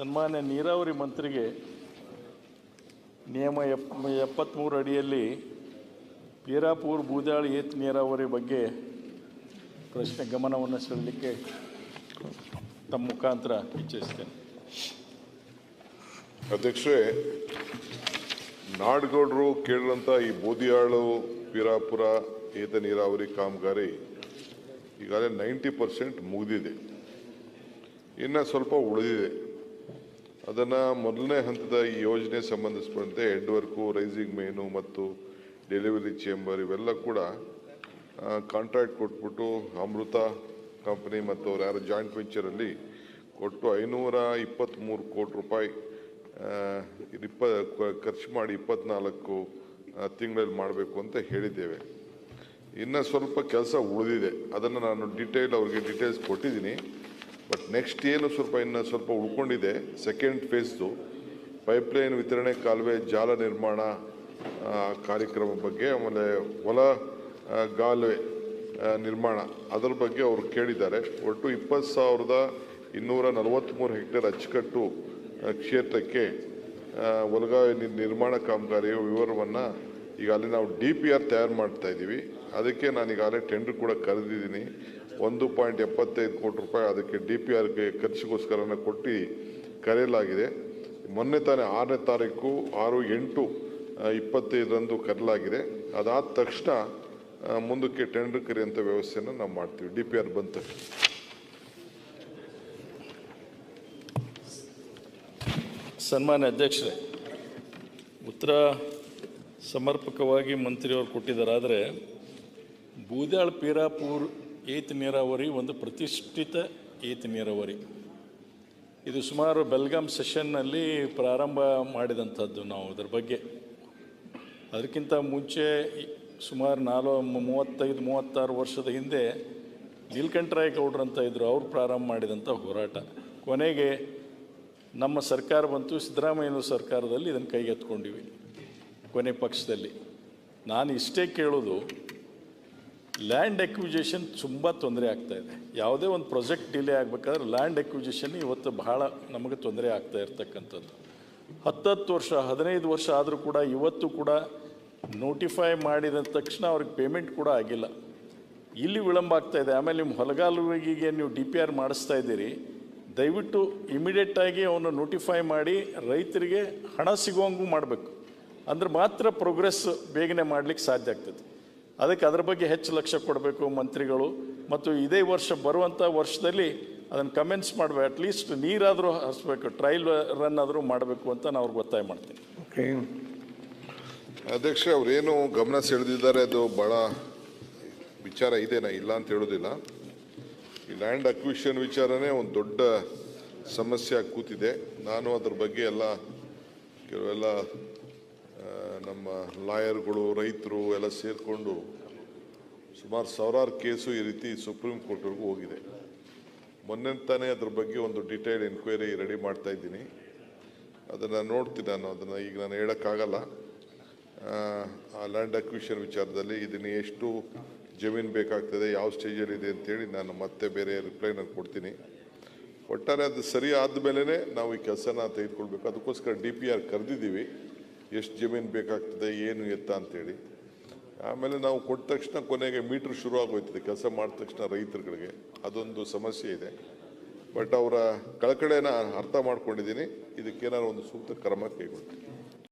ಸನ್ಮಾನ್ಯ ನೀರಾವರಿ ಮಂತ್ರಿಗೆ ನಿಯಮ ಎಪ್ ಎಪ್ಪತ್ತ್ಮೂರು ಅಡಿಯಲ್ಲಿ ಪೀರಾಪೂರ್ ಬೂದಾಳಿ ಏತ್ ನೀರಾವರಿ ಬಗ್ಗೆ ಪ್ರಶ್ನೆ ಗಮನವನ್ನು ಸೆಳಲಿಕ್ಕೆ ತಮ್ಮ ಮುಖಾಂತರ ಇಚ್ಛಿಸ್ತೇನೆ. ಅಧ್ಯಕ್ಷರೇ, ನಾಡ್ಗೌಡರು ಕೇಳಿದಂಥ ಈ ಬೂದಿಯಾಳು, ಪೀರಾಪುರ ಏತ ನೀರಾವರಿ ಕಾಮಗಾರಿ ಈಗಾಗಲೇ ನೈಂಟಿ ಪರ್ಸೆಂಟ್ ಮುಗಿದಿದೆ. ಇನ್ನು ಸ್ವಲ್ಪ ಉಳಿದಿದೆ. ಅದನ್ನು ಮೊದಲನೇ ಹಂತದ ಈ ಯೋಜನೆ ಸಂಬಂಧಿಸಿದಂತೆ ಹೆಡ್ ವರ್ಕು ರೈಸಿಂಗ್ ಮೇನು ಮತ್ತು ಡೆಲಿವರಿ ಚೇಂಬರ್ ಇವೆಲ್ಲ ಕೂಡ ಕಾಂಟ್ರಾಕ್ಟ್ ಕೊಟ್ಬಿಟ್ಟು ಅಮೃತ ಕಂಪ್ನಿ ಮತ್ತು ಅವ್ರು ಯಾರು ಜಾಯಿಂಟ್ ವೆಂಚರಲ್ಲಿ ಕೊಟ್ಟು ಐನೂರ ಇಪ್ಪತ್ತ್ಮೂರು ಕೋಟಿ ರೂಪಾಯಿ ಇಪ್ಪ ಖರ್ಚು ಮಾಡಿ ಇಪ್ಪತ್ನಾಲ್ಕು ತಿಂಗಳಲ್ಲಿ ಮಾಡಬೇಕು ಅಂತ ಹೇಳಿದ್ದೇವೆ. ಇನ್ನು ಸ್ವಲ್ಪ ಕೆಲಸ ಉಳಿದಿದೆ. ಅದನ್ನು ನಾನು ಡಿಟೇಲ್ ಅವ್ರಿಗೆ ಡೀಟೇಲ್ಸ್ ಕೊಟ್ಟಿದ್ದೀನಿ. ಬಟ್ ನೆಕ್ಸ್ಟ್ ಏನು ಸ್ವಲ್ಪ ಇನ್ನು ಸ್ವಲ್ಪ ಉಳ್ಕೊಂಡಿದೆ ಸೆಕೆಂಡ್ ಫೇಸ್ದು ಪೈಪ್ಲೈನ್ ವಿತರಣೆ ಕಾಲುವೆ ಜಾಲ ನಿರ್ಮಾಣ ಕಾರ್ಯಕ್ರಮ ಬಗ್ಗೆ, ಆಮೇಲೆ ಹೊಲ ಗಾಲುವೆ ನಿರ್ಮಾಣ, ಅದರ ಬಗ್ಗೆ ಅವರು ಕೇಳಿದ್ದಾರೆ. ಒಟ್ಟು ಇಪ್ಪತ್ತು ಸಾವಿರದ ಇನ್ನೂರ ನಲವತ್ತ್ಮೂರು ಹೆಕ್ಟೇರ್ ಅಚ್ಚುಕಟ್ಟು ಕ್ಷೇತ್ರಕ್ಕೆ ಹೊಲಗಾವೆ ನಿರ್ಮಾಣ ಕಾಮಗಾರಿಯ ವಿವರವನ್ನು ಈಗ ಅಲ್ಲಿ ನಾವು ಡಿ ಪಿ ಆರ್ ತಯಾರು ಮಾಡ್ತಾ ಇದ್ದೀವಿ. ಅದಕ್ಕೆ ನಾನು ಈಗಾಗಲೇ ಟೆಂಡರ್ ಕೂಡ ಕರೆದಿದ್ದೀನಿ. ಒಂದು ಪಾಯಿಂಟ್ ಎಪ್ಪತ್ತೈದು ಕೋಟಿ ರೂಪಾಯಿ ಅದಕ್ಕೆ ಡಿ ಪಿ ಆರ್ಗೆ ಖರ್ಚಿಗೋಸ್ಕರನ ಕೊಟ್ಟು ಕರೆಯಲಾಗಿದೆ. ಮೊನ್ನೆ ತಾನೇ ಆರನೇ ತಾರೀಕು ಆರು ಎಂಟು ಇಪ್ಪತ್ತೈದರಂದು ಕರೆಯಲಾಗಿದೆ. ಅದಾದ ತಕ್ಷಣ ಮುಂದಕ್ಕೆ ಟೆಂಡರ್ ಕರೆಯುವಂಥ ವ್ಯವಸ್ಥೆಯನ್ನು ನಾವು ಮಾಡ್ತೀವಿ. ಡಿ ಪಿ ಆರ್ ಬಂದ ತಕ್ಷಣ. ಸನ್ಮಾನ್ಯ ಅಧ್ಯಕ್ಷರೇ, ಉತ್ತರ ಸಮರ್ಪಕವಾಗಿ ಮಂತ್ರಿಯವರು ಕೊಟ್ಟಿದ್ದಾರೆ. ಆದರೆ ಬೂದ್ಯಾಳ್ ಪೀರಾಪುರ್ ಏತ್ ನೀರಾವರಿ ಒಂದು ಪ್ರತಿಷ್ಠಿತ ಏತ್ ನೀರಾವರಿ. ಇದು ಸುಮಾರು ಬೆಲ್ಗಾಮ್ ಸೆಷನ್ನಲ್ಲಿ ಪ್ರಾರಂಭ ಮಾಡಿದಂಥದ್ದು ನಾವು ಅದರ ಬಗ್ಗೆ. ಅದಕ್ಕಿಂತ ಮುಂಚೆ ಸುಮಾರು ನಾಲ್ವ ಮೂವತ್ತೈದು, ಮೂವತ್ತಾರು ವರ್ಷದ ಹಿಂದೆ ನೀಲಕಂಠರಾಯ ಗೌಡ್ರು ಅಂತ ಇದ್ದರು ಅವ್ರು ಪ್ರಾರಂಭ ಮಾಡಿದಂಥ ಹೋರಾಟ. ಕೊನೆಗೆ ನಮ್ಮ ಸರ್ಕಾರ ಬಂತು ಸಿದ್ದರಾಮಯ್ಯನ ಸರ್ಕಾರದಲ್ಲಿ ಇದನ್ನು ಕೈಗೆತ್ಕೊಂಡಿವಿ ಕೊನೆ ಪಕ್ಷದಲ್ಲಿ. ನಾನು ಇಷ್ಟೇ ಕೇಳೋದು ಲ್ಯಾಂಡ್ ಎಕ್ವಿಜೇಷನ್ ತುಂಬ ತೊಂದರೆ ಆಗ್ತಾ ಇದೆ. ಯಾವುದೇ ಒಂದು ಪ್ರಾಜೆಕ್ಟ್ ಡಿಲೇ ಆಗಬೇಕಾದ್ರೆ ಲ್ಯಾಂಡ್ ಎಕ್ವಿಜೇಷನ್ ಇವತ್ತು ಬಹಳ ನಮಗೆ ತೊಂದರೆ ಆಗ್ತಾ ಇರ್ತಕ್ಕಂಥದ್ದು. ಹತ್ತತ್ತು ವರ್ಷ, ಹದಿನೈದು ವರ್ಷ ಆದರೂ ಕೂಡ ಇವತ್ತು ಕೂಡ ನೋಟಿಫೈ ಮಾಡಿದ ತಕ್ಷಣ ಅವ್ರಿಗೆ ಪೇಮೆಂಟ್ ಕೂಡ ಆಗಿಲ್ಲ. ಇಲ್ಲಿ ವಿಳಂಬ ಆಗ್ತಾ ಇದೆ. ಆಮೇಲೆ ನಿಮ್ಮ ಹೊಲಗಾಲುವಿಗೆ ನೀವು ಡಿ ಪಿ ಆರ್ ಮಾಡಿಸ್ತಾ ಇದ್ದೀರಿ. ದಯವಿಟ್ಟು ಇಮಿಡಿಯೇಟಾಗಿ ಅವನು ನೋಟಿಫೈ ಮಾಡಿ ರೈತರಿಗೆ ಹಣ ಸಿಗುವಂಗೂ ಮಾಡಬೇಕು. ಅಂದ್ರೆ ಮಾತ್ರ ಪ್ರೋಗ್ರೆಸ್ ಬೇಗನೆ ಮಾಡಲಿಕ್ಕೆ ಸಾಧ್ಯ ಆಗ್ತದೆ. ಅದಕ್ಕೆ ಅದರ ಬಗ್ಗೆ ಹೆಚ್ಚು ಲಕ್ಷ್ಯ ಕೊಡಬೇಕು ಮಂತ್ರಿಗಳು. ಮತ್ತು ಇದೇ ವರ್ಷ ಬರುವಂಥ ವರ್ಷದಲ್ಲಿ ಅದನ್ನು ಕಮೆಂಟ್ಸ್ ಮಾಡಬೇಕು ಅಟ್ಲೀಸ್ಟ್ ನೀರಾದರೂ ಹರಿಸ್ಬೇಕು ಟ್ರಯಲ್ ರನ್ ಆದರೂ ಮಾಡಬೇಕು ಅಂತ ನಾನು ಅವ್ರಿಗೆ ಒತ್ತಾಯ ಮಾಡ್ತೀನಿ ಓಕೆ ಅಧ್ಯಕ್ಷ ಅವರೇನು ಗಮನ ಸೆಳೆದಿದ್ದಾರೆ ಅದು ಭಾಳ ವಿಚಾರ ಇದೇನಾ ಇಲ್ಲ ಅಂತ ಹೇಳೋದಿಲ್ಲ. ಈ ಲ್ಯಾಂಡ್ ಅಕ್ವಿಷನ್ ವಿಚಾರನೇ ಒಂದು ದೊಡ್ಡ ಸಮಸ್ಯೆ ಆಗಿ ಕೂತಿದೆ. ನಾನು ಅದ್ರ ಬಗ್ಗೆ ಎಲ್ಲ ಕೆಲವೆಲ್ಲ ನಮ್ಮ ಲಾಯರ್ಗಳು ರೈತರು ಎಲ್ಲ ಸೇರಿಕೊಂಡು ಸುಮಾರು ಸಾವಿರಾರು ಕೇಸು ಈ ರೀತಿ ಸುಪ್ರೀಂ ಕೋರ್ಟ್ವರೆಗೂ ಹೋಗಿದೆ. ಮೊನ್ನೆ ತಾನೇ ಅದ್ರ ಬಗ್ಗೆ ಒಂದು ಡಿಟೈಲ್ ಎನ್ಕ್ವೈರಿ ರೆಡಿ ಮಾಡ್ತಾ ಇದ್ದೀನಿ. ಅದನ್ನು ನೋಡ್ತೀನಿ ನಾನು ಅದನ್ನು ಈಗ ನಾನು ಹೇಳೋಕ್ಕಾಗಲ್ಲ. ಆ, ಆ ಲ್ಯಾಂಡ್ ಅಕ್ವಿಷನ್ ವಿಚಾರದಲ್ಲಿ ಇದನ್ನು ಎಷ್ಟು ಜಮೀನು ಬೇಕಾಗ್ತದೆ ಯಾವ ಸ್ಟೇಜಲ್ಲಿ ಇದೆ ಅಂತೇಳಿ ನಾನು ಮತ್ತೆ ಬೇರೆ ರಿಪ್ಲೈ ನಾನು ಕೊಡ್ತೀನಿ. ಒಟ್ಟಾರೆ ಅದು ಸರಿ ಆದಮೇಲೆ ನಾವು ಈ ಕೆಲಸನ ತೆಗೆದುಕೊಳ್ಬೇಕು. ಅದಕ್ಕೋಸ್ಕರ ಡಿ ಪಿ ಆರ್ ಕರೆದಿದ್ದೀವಿ. ಎಷ್ಟು ಜಮೀನು ಬೇಕಾಗ್ತದೆ, ಏನು ಎತ್ತ ಅಂತೇಳಿ. ಆಮೇಲೆ ನಾವು ಕೊಟ್ಟ ತಕ್ಷಣ ಕೊನೆಗೆ ಮೀಟ್ರ್ ಶುರು ಆಗೋಯ್ತದೆ, ಕೆಲಸ ಮಾಡಿದ ತಕ್ಷಣ ರೈತರುಗಳಿಗೆ. ಅದೊಂದು ಸಮಸ್ಯೆ ಇದೆ. ಬಟ್ ಅವರ ಕಳಕಳೆನ ಅರ್ಥ ಮಾಡ್ಕೊಂಡಿದ್ದೀನಿ. ಇದಕ್ಕೇನಾದ್ರು ಒಂದು ಸೂಕ್ತ ಕ್ರಮ ಕೈಗೊಳ್ತೀನಿ.